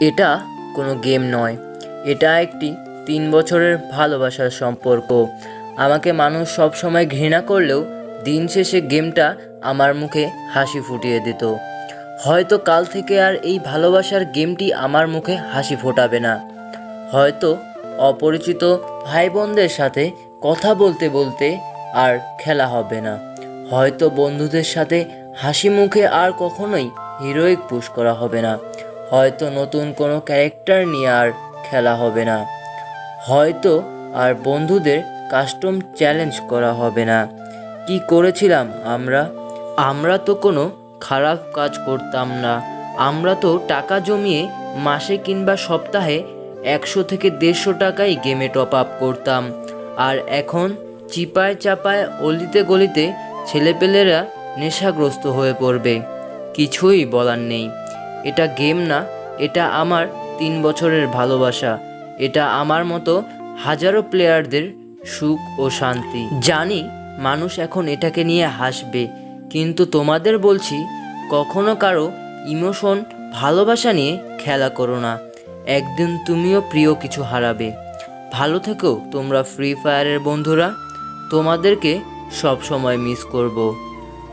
এটা কোনো গেম নয়। এটা একটি তিন বছরের ভালোবাসার সম্পর্ক। আমাকে মানুষ সব সময় ঘৃণা করলেও দিন শেষে গেমটা আমার মুখে হাসি ফুটিয়ে দিত। হয়তো কাল থেকে আর এই ভালোবাসার গেমটি আমার মুখে হাসি ফোটাবে না। হয়তো অপরিচিত ভাই বোনদের সাথে কথা বলতে বলতে আর খেলা হবে না। হয়তো বন্ধুদের সাথে হাসি মুখে আর কখনোই হিরোইক পুশ করা হবে না। হয়তো নতুন কোনো ক্যারেক্টার নিয়ে আর খেলা হবে না। হয়তো আর বন্ধুদের কাস্টম চ্যালেঞ্জ করা হবে না। কি করেছিলাম আমরা? আমরা তো কোনো খারাপ কাজ করতাম না। আমরা তো টাকা জমিয়ে মাসে কিংবা সপ্তাহে একশো থেকে দেড়শো টাকাই গেমে টপ আপ করতাম। আর এখন চিপায় চাপায় অলিতে গলিতে ছেলেপেলেরা নেশাগ্রস্ত হয়ে পড়বে। কিছুই বলার নেই। এটা গেম না, এটা আমার তিন বছরের ভালোবাসা। এটা আমার মতো হাজারো প্লেয়ারদের সুখ ও শান্তি। জানি মানুষ এখন এটাকে নিয়ে হাসবে, কিন্তু তোমাদের বলছি, কখনো কারও ইমোশন ভালোবাসা নিয়ে খেলা করো না। একদিন তুমিও প্রিয় কিছু হারাবে। ভালো থেকো তোমরা ফ্রি ফায়ারের বন্ধুরা। তোমাদেরকে সব সময় মিস করব।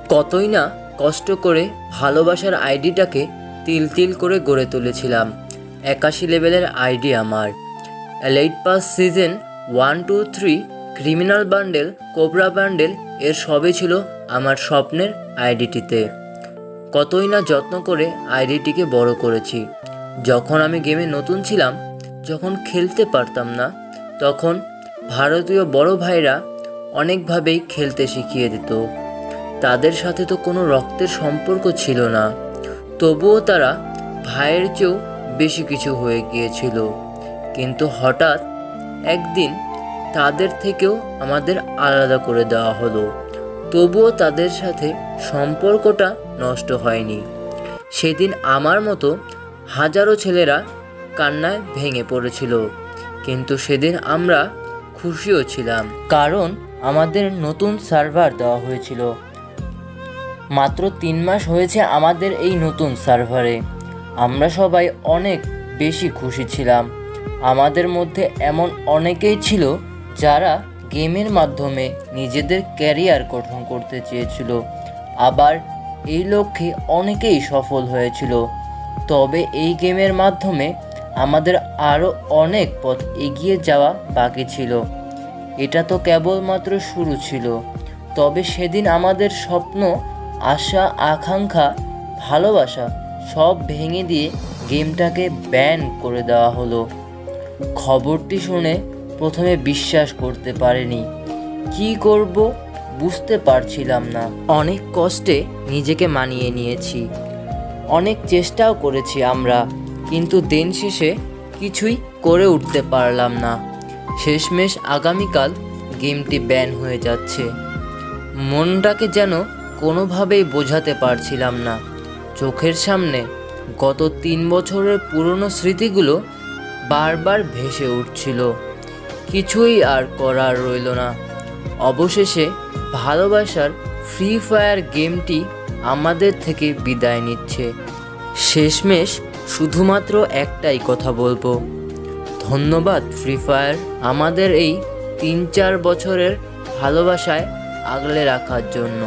কতই না কষ্ট করে ভালোবাসার আইডিটাকে তিল তিল করে গড়ে তুলেছিলাম। একাশি লেভেলের আইডি আমার। Elite pass season one two three criminal bundle cobra bundle এর সবই ছিল আমার স্বপ্নের আইডিটিতে। কতই না যত্ন করে আইডিটিকে বড় করেছি। যখন আমি গেমে নতুন ছিলাম, যখন খেলতে পারতাম না, তখন ভারতীয় বড় ভাইরা অনেকভাবেই খেলতে শিখিয়ে দিত। তাদের সাথে তো কোনো রক্তের সম্পর্ক ছিল না। তবুও তারা ভাইয়ের চেয়েও বেশি কিছু হয়ে গিয়েছিল। কিন্তু হঠাৎ একদিন তাদের থেকেও আমাদের আলাদা করে দেওয়া হলো। তবুও তাদের সাথে সম্পর্কটা নষ্ট হয়নি। সেদিন আমার মতো হাজারো ছেলেরা কান্নায় ভেঙে পড়েছিল। কিন্তু সেদিন আমরা খুশিও ছিলাম। কারণ আমাদের নতুন সার্ভার দেওয়া হয়েছিল। মাত্র তিন মাস হয়েছে আমাদের এই নতুন সার্ভারে। আমরা সবাই অনেক বেশি খুশি ছিলাম। আমাদের মধ্যে এমন অনেকেই ছিল যারা গেমের মাধ্যমে নিজেদের ক্যারিয়ার গঠন করতে চেয়েছিল। আবার এই লক্ষ্যে অনেকেই সফল হয়েছিল। তবে এই গেমের মাধ্যমে আমাদের আরও অনেক পথ এগিয়ে যাওয়া বাকি ছিল। এটা তো কেবলমাত্র শুরু ছিল। তবে সেদিন আমাদের স্বপ্ন আশা, আকাঙ্ক্ষা, ভালোবাসা সব ভেঙে দিয়ে গেমটাকে ব্যান করে দেওয়া হলো। খবরটি শুনে প্রথমে বিশ্বাস করতে পারেনি। কি করব বুঝতে পারছিলাম না। অনেক কষ্টে নিজেকে মানিয়ে নিয়েছি। অনেক চেষ্টাও করেছি আমরা, কিন্তু দিন শেষে কিছুই করে উঠতে পারলাম না। শেষমেশ আগামীকাল গেমটি ব্যান হয়ে যাচ্ছে। মনটাকে যেন কোনোভাবেই বোঝাতে পারছিলাম না। চোখের সামনে গত তিন বছরের পুরনো স্মৃতিগুলো বারবার ভেসে উঠছিল। কিছুই আর করার রইল না। অবশেষে ভালোবাসার ফ্রি ফায়ার গেমটি আমাদের থেকে বিদায় নিচ্ছে। শেষমেশ শুধুমাত্র একটাই কথা বলব। ধন্যবাদ ফ্রি ফায়ার আমাদের এই তিন চার বছরের ভালোবাসায় আগলে রাখার জন্য।